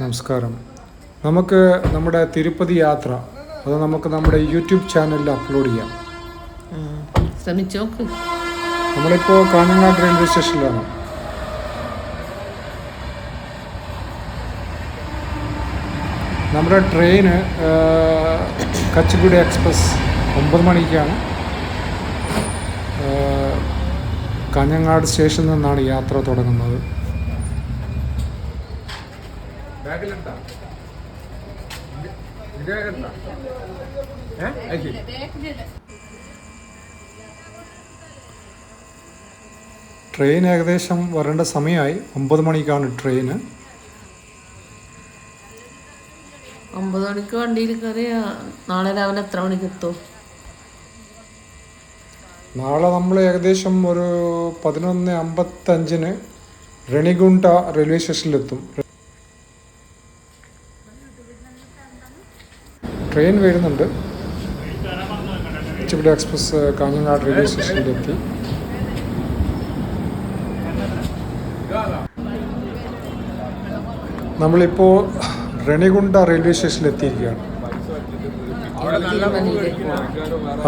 നമസ്കാരം. നമുക്ക് നമ്മുടെ തിരുപ്പതി യാത്ര അത് നമുക്ക് നമ്മുടെ യൂട്യൂബ് ചാനലിൽ അപ്ലോഡ് ചെയ്യാം. നമ്മളിപ്പോ നമ്മളിപ്പോൾ കാഞ്ഞങ്ങാട് റെയിൽവേ സ്റ്റേഷനിലാണ്. നമ്മുടെ ട്രെയിന് കച്ചിഗുഡി എക്സ്പ്രസ് ഒമ്പത് മണിക്കാണ്. കാഞ്ഞങ്ങാട് സ്റ്റേഷനിൽ നിന്നാണ് യാത്ര തുടങ്ങുന്നത്. ട്രെയിൻ ഏകദേശം വരേണ്ട സമയമായി. ഒമ്പത് മണിക്കാണ് ട്രെയിൻ ഒമ്പത് മണിക്ക് വണ്ടിയിൽ കയറിയ നാളെ രാവിലെ എത്ര മണിക്ക് എത്തും? നാളെ നമ്മൾ ഏകദേശം ഒരു പതിനൊന്ന് അമ്പത്തഞ്ചിന് റണിഗുണ്ട റെയിൽവേ സ്റ്റേഷനിലെത്തും. ട്രെയിൻ വരുന്നുണ്ട്. ഉച്ചപ്പിടി എക്സ്പ്രസ് കാഞ്ഞങ്ങാട് റെയിൽവേ സ്റ്റേഷനിലെത്തി നമ്മളിപ്പോൾ റണിഗുണ്ട റെയിൽവേ സ്റ്റേഷനിൽ എത്തിയിരിക്കുകയാണ്.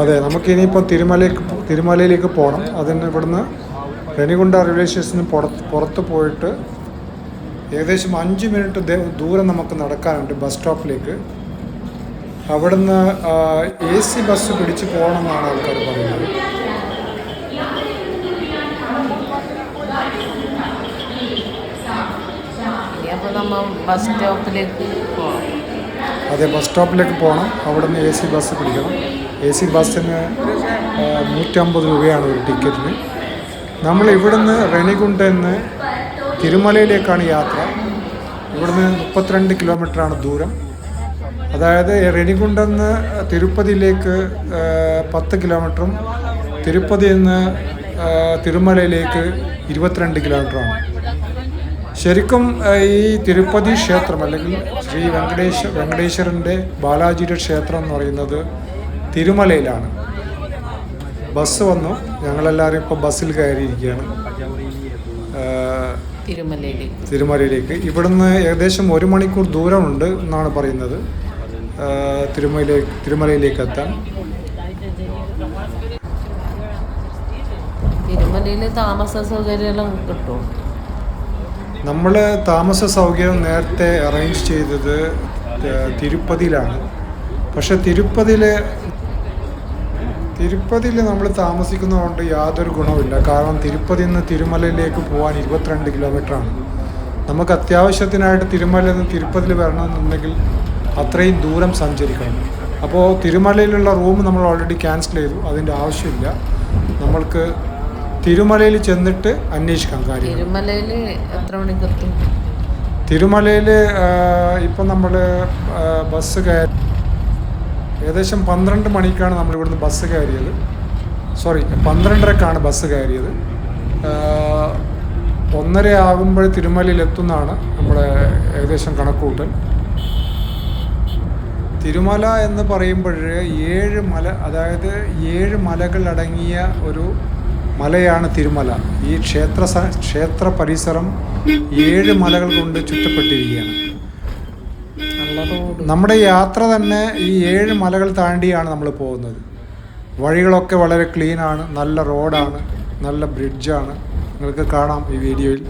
അതെ നമുക്ക് ഇനിയിപ്പോൾ തിരുമലയിലേക്ക് തിരുമലയിലേക്ക് പോകണം അതിന് ഇവിടുന്ന് റെനിഗുണ്ട റെയിൽവേ സ്റ്റേഷനിൽ പുറത്ത് പുറത്ത് പോയിട്ട് ഏകദേശം അഞ്ച് മിനിറ്റ് ദൂരം നമുക്ക് നടക്കാനുണ്ട് ബസ് സ്റ്റോപ്പിലേക്ക്. അവിടുന്ന് എ സി ബസ് പിടിച്ച് പോകണമെന്നാണ് ആൾക്കാർ പറയുന്നത്. ബസ് സ്റ്റോപ്പിലേക്ക് പോകണം അതെ ബസ് സ്റ്റോപ്പിലേക്ക് പോകണം. അവിടുന്ന് എ സി ബസ് പിടിക്കണം. എ സി ബസ്സിന് നൂറ്റമ്പത് രൂപയാണ് ഒരു ടിക്കറ്റിന്. നമ്മൾ ഇവിടുന്ന് റെനിഗുണ്ടയിൽ നിന്ന് തിരുമലയിലേക്കാണ് യാത്ര. ഇവിടുന്ന് മുപ്പത്തിരണ്ട് കിലോമീറ്ററാണ് ദൂരം. അതായത് റെനിഗുണ്ടെന്ന് തിരുപ്പതിയിലേക്ക് പത്ത് കിലോമീറ്ററും തിരുപ്പതിയിൽ നിന്ന് തിരുമലയിലേക്ക് ഇരുപത്തിരണ്ട് കിലോമീറ്ററാണ് ശരിക്കും ഈ തിരുപ്പതി ക്ഷേത്രം അല്ലെങ്കിൽ ശ്രീ വെങ്കടേശ്വ വെങ്കടേശ്വരന്റെ ബാലാജിയുടെ ക്ഷേത്രം എന്ന് പറയുന്നത് തിരുമലയിലാണ്. ബസ് വന്നു. ഞങ്ങളെല്ലാവരും ഇപ്പോൾ ബസ്സിൽ കയറിയിരിക്കുകയാണ്. തിരുമലയിലേക്ക്. തിരുമലയിലേക്ക്. ഇവിടുന്ന് ഏകദേശം ഒരു മണിക്കൂർ ദൂരമുണ്ട് എന്നാണ് പറയുന്നത്. തിരുമലയിലേക്ക് തിരുമലയിലേക്ക് എത്താൻ തിരുമലയിൽ താമസ സൗകര്യമെല്ലാം നമ്മൾ താമസ സൗകര്യം നേരത്തെ അറേഞ്ച് ചെയ്തത് തിരുപ്പതിയിലാണ്. പക്ഷെ തിരുപ്പതിയിൽ തിരുപ്പതിയിൽ നമ്മൾ താമസിക്കുന്നതുകൊണ്ട് യാതൊരു ഗുണവുമില്ല. കാരണം തിരുപ്പതിയിൽ നിന്ന് തിരുമലയിലേക്ക് പോകാൻ ഇരുപത്തിരണ്ട് കിലോമീറ്ററാണ്. നമുക്ക് അത്യാവശ്യത്തിനായിട്ട് തിരുമലയിൽ നിന്ന് തിരുപ്പതിയിൽ വരണമെന്നുണ്ടെങ്കിൽ അത്രയും ദൂരം സഞ്ചരിക്കണം. അപ്പോൾ തിരുമലയിലുള്ള റൂം നമ്മൾ ഓൾറെഡി ക്യാൻസൽ ചെയ്തു. അതിന്റെ ആവശ്യമില്ല. നമ്മൾക്ക് തിരുമലയിൽ ചെന്നിട്ട് അന്വേഷിക്കാം കാര്യം തിരുമലയിൽ എത്ര തിരുമലയിൽ ഇപ്പം നമ്മൾ ബസ് കയറി ഏകദേശം പന്ത്രണ്ട് മണിക്കാണ് നമ്മൾ ഇവിടുന്ന് ബസ് കയറിയത്. സോറി പന്ത്രണ്ടരക്കാണ് ബസ് കയറിയത്. ഒന്നര ആകുമ്പോൾ തിരുമലയിൽ എത്തുന്നതാണ് നമ്മുടെ ഏകദേശം കണക്കൂട്ടൽ തിരുമല എന്ന് പറയുമ്പോൾ ഏഴ് മല അതായത് ഏഴ് മലകൾ അടങ്ങിയ ഒരു മലയാണ് തിരുമല. ഈ ക്ഷേത്ര ക്ഷേത്ര പരിസരം ഏഴ് മലകൾ കൊണ്ട് ചുറ്റപ്പെട്ടിരിക്കുകയാണ്. നമ്മുടെ യാത്ര തന്നെ ഈ ഏഴ് മലകൾ താണ്ടിയാണ് നമ്മൾ പോകുന്നത്. വഴികളൊക്കെ വളരെ ക്ലീനാണ് നല്ല റോഡാണ് നല്ല ബ്രിഡ്ജാണ്. നിങ്ങൾക്ക് കാണാം ഈ വീഡിയോയിൽ.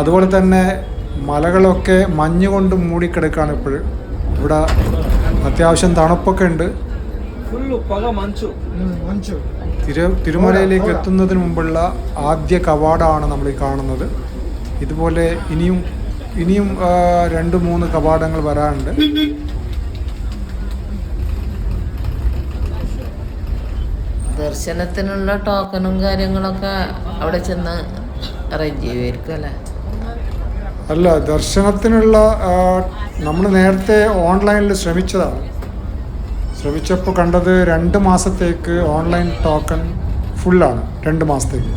അതുപോലെ തന്നെ മലകളൊക്കെ മഞ്ഞുകൊണ്ട് മൂടിക്കിടക്കുകയാണ് ഇപ്പോഴും. ഇവിടെ അത്യാവശ്യം തണുപ്പൊക്കെ ഉണ്ട്. തിരു തിരുമലയിലേക്ക് എത്തുന്നതിന് മുമ്പുള്ള ആദ്യ കവാടമാണ് നമ്മൾ ഈ കാണുന്നത്. ഇതുപോലെ ഇനിയും ഇനിയും രണ്ട് മൂന്ന് കവാടങ്ങൾ വരാറുണ്ട് ദർശനത്തിനുള്ള ടോക്കണും കാര്യങ്ങളൊക്കെ അവിടെ ചെന്ന് അറേഞ്ച് ചെയ്യുമായിരിക്കും അല്ലേ അല്ല ദർശനത്തിനുള്ള നമ്മൾ നേരത്തെ ഓൺലൈനിൽ ശ്രമിച്ചതാണ്. ശ്രമിച്ചപ്പോൾ കണ്ടത് രണ്ട് മാസത്തേക്ക് ഓൺലൈൻ ടോക്കൺ ഫുള്ളാണ് രണ്ട് മാസത്തേക്ക്.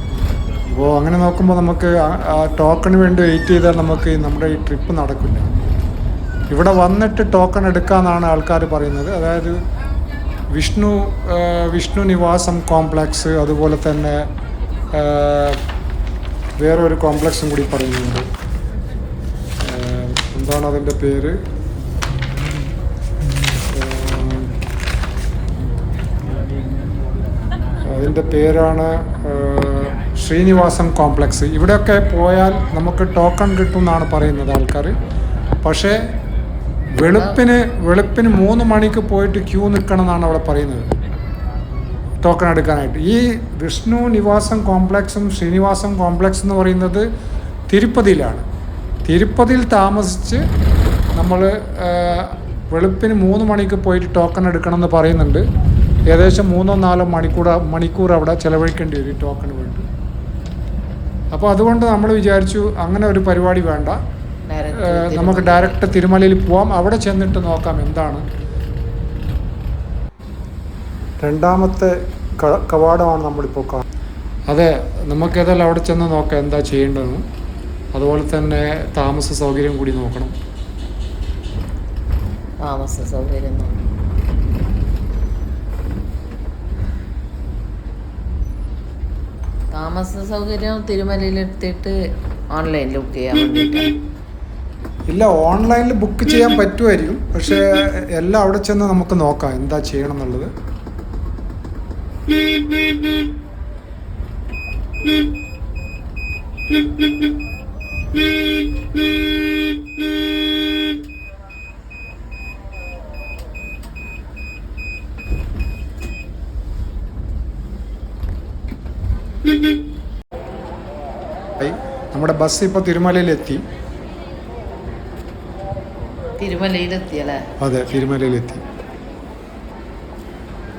അപ്പോൾ അങ്ങനെ നോക്കുമ്പോൾ നമുക്ക് ആ- ടോക്കണിന് വേണ്ടി വെയിറ്റ് ചെയ്താൽ നമുക്ക് നമ്മുടെ ഈ ട്രിപ്പ് നടക്കില്ല. ഇവിടെ വന്നിട്ട് ടോക്കൺ എടുക്കാമെന്നാണ് ആൾക്കാർ പറയുന്നത്. അതായത് വിഷ്ണു വിഷ്ണു നിവാസം കോംപ്ലക്സ് അതുപോലെ തന്നെ വേറൊരു കോംപ്ലക്സും കൂടി പറയുന്നുണ്ട്. എന്താണ് അതിന്റെ പേര്? അതിന്റെ പേരാണ് ശ്രീനിവാസം കോംപ്ലക്സ്. ഇവിടെയൊക്കെ പോയാൽ നമുക്ക് ടോക്കൺ കിട്ടും എന്നാണ് പറയുന്നത് ആൾക്കാർ. പക്ഷേ വെളുപ്പിന് വെളുപ്പിന് മൂന്ന് മണിക്ക് പോയിട്ട് ക്യൂ നിൽക്കണം എന്നാണ് അവിടെ പറയുന്നത്. ടോക്കൺ എടുക്കാനായിട്ട്. ഈ വിഷ്ണു നിവാസം കോംപ്ലക്സും ശ്രീനിവാസം കോംപ്ലക്സ് എന്ന് പറയുന്നത് തിരുപ്പതിയിലാണ്. തിരുപ്പതിയിൽ താമസിച്ച് നമ്മൾ വെളുപ്പിന് മൂന്ന് മണിക്ക് പോയിട്ട് ടോക്കൺ എടുക്കണം എന്ന് പറയുന്നുണ്ട്. ഏകദേശം മൂന്നോ നാലോ മണിക്കൂർ മണിക്കൂർ അവിടെ ചിലവഴിക്കേണ്ടി വരും ടോക്കൺ വേണ്ടി അപ്പോൾ അതുകൊണ്ട് നമ്മൾ വിചാരിച്ചു അങ്ങനെ ഒരു പരിപാടി വേണ്ട. നമുക്ക് ഡയറക്റ്റ് തിരുമലയിൽ പോവാം. അവിടെ ചെന്നിട്ട് നോക്കാം എന്താണ്. രണ്ടാമത്തെ കവാടമാണ് നമ്മളിപ്പോൾ കാണുന്നത്. അതെ നമുക്കേതായാലും അവിടെ ചെന്ന് നോക്കാം എന്താ ചെയ്യേണ്ടതെന്ന്. അതുപോലെ തന്നെ താമസ സൗകര്യം കൂടി നോക്കണം താമസ സൗകര്യം. താമസ സൗകര്യം തിരുമലയിലെടുത്തിട്ട് ഓൺലൈനിൽ ബുക്ക് ചെയ്യാൻ വേണ്ടിയിട്ടാണ് ഇല്ല ഓൺലൈനിൽ ബുക്ക് ചെയ്യാൻ പറ്റുമായിരിക്കും പക്ഷേ എല്ലാം അവിടെ ചെന്ന് നമുക്ക് നോക്കാം എന്താ ചെയ്യണം എന്നുള്ളത്. നമ്മുടെ ബസ് ഇപ്പോൾ തിരുമലയിലെത്തി. തിരുമലയിലെത്തിയല്ലേ? അതെ തിരുമലയിലെത്തി.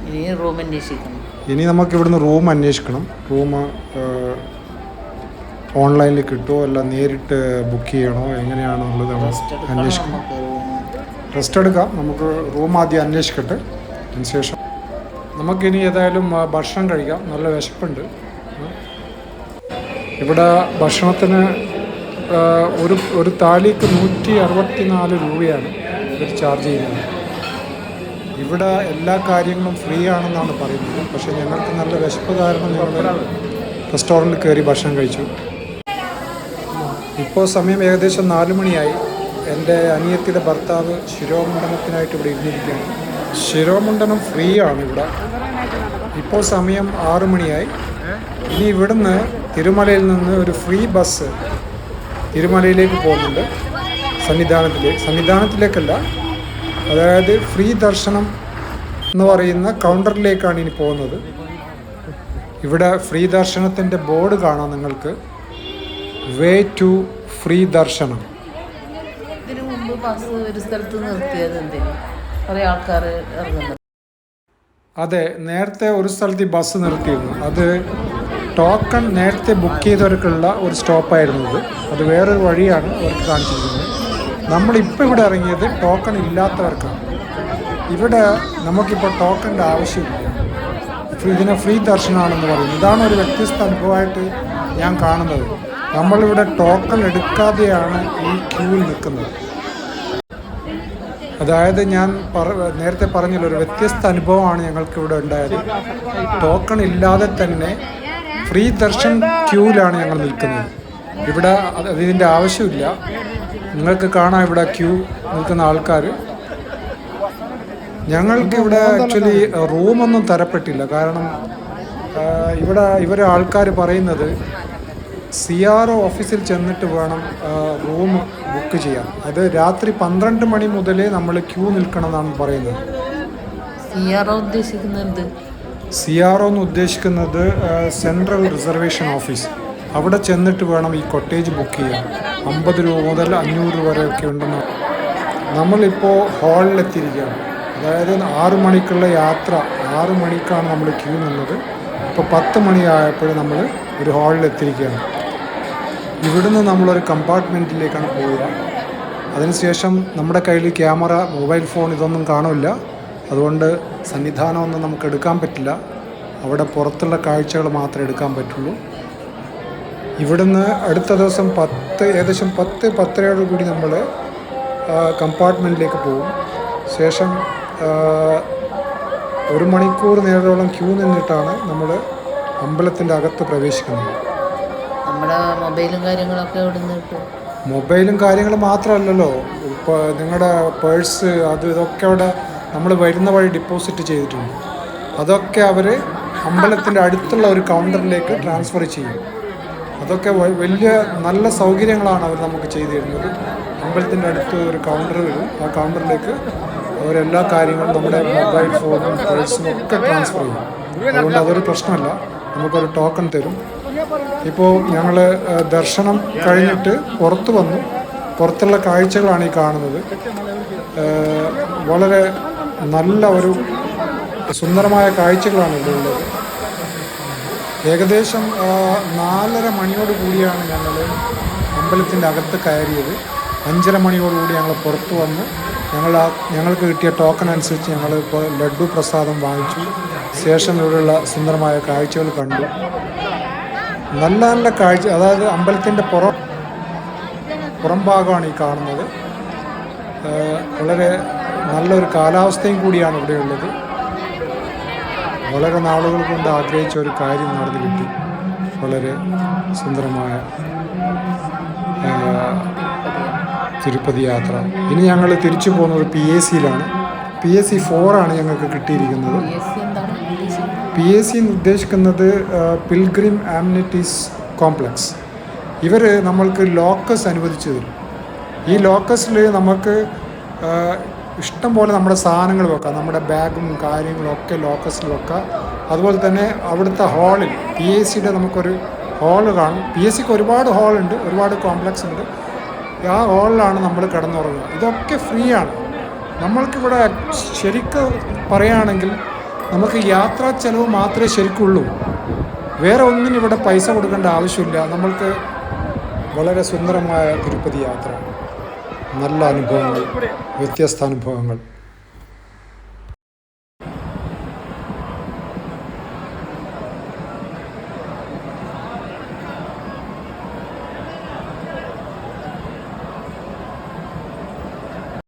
ഇനി റൂം അന്വേഷിക്കണം ഇനി നമുക്ക് ഇവിടുന്ന് റൂം അന്വേഷിക്കണം റൂം ഓൺലൈനിൽ കിട്ടുമോ അല്ല നേരിട്ട് ബുക്ക് ചെയ്യണോ? എങ്ങനെയാണെന്നുള്ളത് അന്വേഷിക്കണം. റെസ്റ്റ് എടുക്കാം. നമുക്ക് റൂം ആദ്യം അന്വേഷിക്കട്ടെ. അതിനുശേഷം നമുക്കിനി ഏതായാലും ഭക്ഷണം കഴിക്കാം. നല്ല വിശപ്പുണ്ട്. ഇവിടെ ഭക്ഷണത്തിന് ഒരു ഒരു താലിക്ക് നൂറ്റി അറുപത്തി നാല് രൂപയാണ് ഇവർ ചാർജ് ചെയ്യുന്നത്. ഇവിടെ എല്ലാ കാര്യങ്ങളും ഫ്രീ ആണെന്നാണ് പറയുന്നത്. പക്ഷേ ഞങ്ങൾക്ക് നല്ല വിശപ്പ് കാരണം ഞങ്ങൾ റെസ്റ്റോറന്റിൽ കയറി ഭക്ഷണം കഴിച്ചു. ഇപ്പോൾ സമയം ഏകദേശം നാല് മണിയായി. എന്റെ അനിയത്തിയുടെ ഭർത്താവ് ശിരോമുണ്ടനത്തിനായിട്ട് ഇവിടെ ഇരുന്നിരിക്കുകയാണ്. ശിരോമുണ്ടനം ഫ്രീ ആണ് ഇവിടെ. ഇപ്പോൾ സമയം ആറു മണിയായി. ഇനി ഇവിടുന്ന് തിരുമലയിൽ നിന്ന് ഒരു ഫ്രീ ബസ് തിരുമലയിലേക്ക് പോകുന്നുണ്ട്. സന്നിധാനത്തിലേക്ക് സന്നിധാനത്തിലേക്കല്ല. അതായത് ഫ്രീ ദർശനം എന്ന് പറയുന്ന കൗണ്ടറിലേക്കാണ് ഇനി പോകുന്നത്. ഇവിടെ ഫ്രീ ദർശനത്തിന്റെ ബോർഡ് കാണാം നിങ്ങൾക്ക്. വേ ടു ഫ്രീ ദർശനം. ഇതിനു മുമ്പ് ബസ് ഒരു സ്ഥലത്ത് നിർത്തിയത് എന്തിനു? കുറേ ആൾക്കാർ ഇറങ്ങുന്നുണ്ട്. അതെ നേരത്തെ ഒരു സ്ഥലത്ത് ബസ് നിർത്തിയിരുന്നു. അത് ടോക്കൺ നേരത്തെ ബുക്ക് ചെയ്തവർക്കുള്ള ഒരു സ്റ്റോപ്പായിരുന്നു ഇത് അത് വേറൊരു വഴിയാണ് അവർക്ക് കാണിച്ചിരിക്കുന്നത്. നമ്മളിപ്പോൾ ഇവിടെ ഇറങ്ങിയത് ടോക്കൺ ഇല്ലാത്തവർക്കാണ്. ഇവിടെ നമുക്കിപ്പോൾ ടോക്കണിന്റെ ആവശ്യമില്ല. ഇതിനെ ഫ്രീ ദർശനമാണെന്ന് പറയുന്നത് ഇതാണ് ഒരു വ്യത്യസ്ത അനുഭവമായിട്ട് ഞാൻ കാണുന്നത്. നമ്മളിവിടെ ടോക്കൺ എടുക്കാതെയാണ് ഈ ക്യൂവിൽ നിൽക്കുന്നത്. അതായത് ഞാൻ പറ നേരത്തെ പറഞ്ഞല്ലോ ഒരു വ്യത്യസ്ത അനുഭവമാണ് ഞങ്ങൾക്ക് ഇവിടെ ഉണ്ടായത്. ടോക്കൺ ഇല്ലാതെ തന്നെ ഫ്രീ ദർശൻ ക്യൂവിലാണ് ഞങ്ങൾ നിൽക്കുന്നത്. ഇവിടെ ഇതിന്റെ ആവശ്യമില്ല. നിങ്ങൾക്ക് കാണാം ഇവിടെ ക്യൂ നിൽക്കുന്ന ആൾക്കാർ ഞങ്ങൾക്ക് ഇവിടെ ആക്ച്വലി റൂമൊന്നും തരപ്പെട്ടില്ല. കാരണം ഇവിടെ ഇവരെ ആൾക്കാർ പറയുന്നത് സി ആർ ഒ ഓഫീസിൽ ചെന്നിട്ട് വേണം റൂം ബുക്ക് ചെയ്യാൻ. അത് രാത്രി പന്ത്രണ്ട് മണി മുതലേ നമ്മൾ ക്യൂ നിൽക്കണം എന്നാണ് പറയുന്നത്. സി ആർ ഒ ഉദ്ദേശിക്കുന്നത് സി ആർ ഒ എന്ന് ഉദ്ദേശിക്കുന്നത് സെൻട്രൽ റിസർവേഷൻ ഓഫീസ്. അവിടെ ചെന്നിട്ട് വേണം ഈ കൊട്ടേജ് ബുക്ക് ചെയ്യാൻ. അമ്പത് രൂപ മുതൽ അഞ്ഞൂറ് രൂപ വരെയൊക്കെ ഉണ്ടെന്ന്. നമ്മളിപ്പോൾ ഹാളിലെത്തിയിരിക്കുകയാണ്. അതായത് ആറു മണിക്കുള്ള യാത്ര ആറു മണിക്കാണ് നമ്മൾ ക്യൂ നിന്നത്. ഇപ്പോൾ പത്ത് മണിയായപ്പോൾ നമ്മൾ ഒരു ഹാളിലെത്തിയിരിക്കുകയാണ്. ഇവിടുന്ന് നമ്മളൊരു കമ്പാർട്ട്മെന്റിലേക്കാണ് പോവുക. അതിനുശേഷം നമ്മുടെ കയ്യിൽ ക്യാമറ മൊബൈൽ ഫോൺ ഇതൊന്നും കാണില്ല. അതുകൊണ്ട് സന്നിധാനമൊന്നും നമുക്ക് എടുക്കാൻ പറ്റില്ല. അവിടെ പുറത്തുള്ള കാഴ്ചകൾ മാത്രമേ എടുക്കാൻ പറ്റുള്ളൂ. ഇവിടുന്ന് അടുത്ത ദിവസം പത്ത് ഏകദേശം പത്ത് പത്തരയോട് കൂടി നമ്മൾ കമ്പാർട്ട്മെന്റിലേക്ക് പോകും. ശേഷം ഒരു മണിക്കൂർ നേരോളം ക്യൂ നിന്നിട്ടാണ് നമ്മൾ അമ്പലത്തിന്റെ അകത്ത് പ്രവേശിക്കുന്നത്. നമ്മുടെ മൊബൈലും കാര്യങ്ങളൊക്കെ ഇവിടുന്ന് കിട്ടും. മൊബൈലും കാര്യങ്ങളും മാത്രമല്ലല്ലോ. ഇപ്പോൾ നിങ്ങളുടെ പേഴ്സ് അത് ഇതൊക്കെ അവിടെ നമ്മൾ വരുന്ന വഴി ഡിപ്പോസിറ്റ് ചെയ്തിട്ടുണ്ട്. അതൊക്കെ അവർ അമ്പലത്തിന്റെ അടുത്തുള്ള ഒരു കൗണ്ടറിലേക്ക് ട്രാൻസ്ഫർ ചെയ്യും. അതൊക്കെ വലിയ നല്ല സൗകര്യങ്ങളാണ് അവർ നമുക്ക് ചെയ്തു തരുന്നത്. അമ്പലത്തിന്റെ അടുത്ത് ഒരു കൗണ്ടർ വരും. ആ കൗണ്ടറിലേക്ക് അവരെല്ലാ കാര്യങ്ങളും നമ്മുടെ മൊബൈൽ ഫോണും പേഴ്സും ഒക്കെ ട്രാൻസ്ഫർ ചെയ്യും. അതുകൊണ്ട് അതൊരു പ്രശ്നമല്ല. നമുക്കൊരു ടോക്കൺ തരും. ഇപ്പോൾ ഞങ്ങൾ ദർശനം കഴിഞ്ഞിട്ട് പുറത്തു വന്നു. പുറത്തുള്ള കാഴ്ചകളാണ് ഈ കാണുന്നത്. വളരെ നല്ല ഒരു സുന്ദരമായ കാഴ്ചകളാണ് ഇവിടെ ഉള്ളത്. ഏകദേശം നാലര മണിയോട് കൂടിയാണ് ഞങ്ങൾ അമ്പലത്തിന്റെ അകത്ത് കയറിയത്. അഞ്ചര മണിയോടുകൂടി ഞങ്ങൾ പുറത്തു വന്ന്. ഞങ്ങൾ ആ ഞങ്ങൾക്ക് കിട്ടിയ ടോക്കൺ അനുസരിച്ച് ഞങ്ങൾ ഇപ്പോൾ ലഡ്ഡു പ്രസാദം വാങ്ങിച്ചു. ശേഷം ഇവിടെയുള്ള സുന്ദരമായ കാഴ്ചകൾ കണ്ടു. നല്ല നല്ല കാഴ്ച അതായത് അമ്പലത്തിന്റെ പുറം പുറം ഭാഗമാണ് ഈ കാണുന്നത്. വളരെ നല്ലൊരു കാലാവസ്ഥയും കൂടിയാണ് ഇവിടെയുള്ളത്. വളരെ നാളുകൾ കൊണ്ട് ആഗ്രഹിച്ച ഒരു കാര്യം നടന്നു കിട്ടി. വളരെ സുന്ദരമായ തിരുപ്പതി യാത്ര. ഇനി ഞങ്ങൾ തിരിച്ചു പോകുന്നത് പി എ സിയിലാണ് പി എസ് സി ഫോറാണ് ഞങ്ങൾക്ക് കിട്ടിയിരിക്കുന്നത്. പി എസ് സി ഉദ്ദേശിക്കുന്നത് പിൽഗ്രിം ആംനിറ്റീസ് കോംപ്ലക്സ് ഇവർ നമ്മൾക്ക് ലോക്കസ് അനുവദിച്ചു തരും. ഈ ലോക്കസിൽ നമുക്ക് ഇഷ്ടം പോലെ നമ്മുടെ സാധനങ്ങൾ വെക്കാം. നമ്മുടെ ബാഗും കാര്യങ്ങളൊക്കെ ലോക്കസിൽ വെക്കാം. അതുപോലെ തന്നെ അവിടുത്തെ ഹാളിൽ പി എസ് സിയുടെ നമുക്കൊരു ഹാൾ കാണും. പി എസ് സിക്ക് ഒരുപാട് ഹാളുണ്ട് ഒരുപാട് കോംപ്ലക്സ് ഉണ്ട്. ആ ഹാളിലാണ് നമ്മൾ കിടന്നുറങ്ങുക. ഇതൊക്കെ ഫ്രീ ആണ്. നമ്മൾക്കിവിടെ ശരിക്കും പറയുകയാണെങ്കിൽ നമുക്ക് യാത്രാ ചെലവ് മാത്രമേ ശരിക്കുള്ളൂ. വേറെ ഒന്നിനും ഇവിടെ പൈസ കൊടുക്കേണ്ട ആവശ്യമില്ല. നമ്മൾക്ക് വളരെ സുന്ദരമായ തിരുപ്പതി യാത്ര. നല്ല അനുഭവങ്ങൾ വ്യത്യസ്ത അനുഭവങ്ങൾ.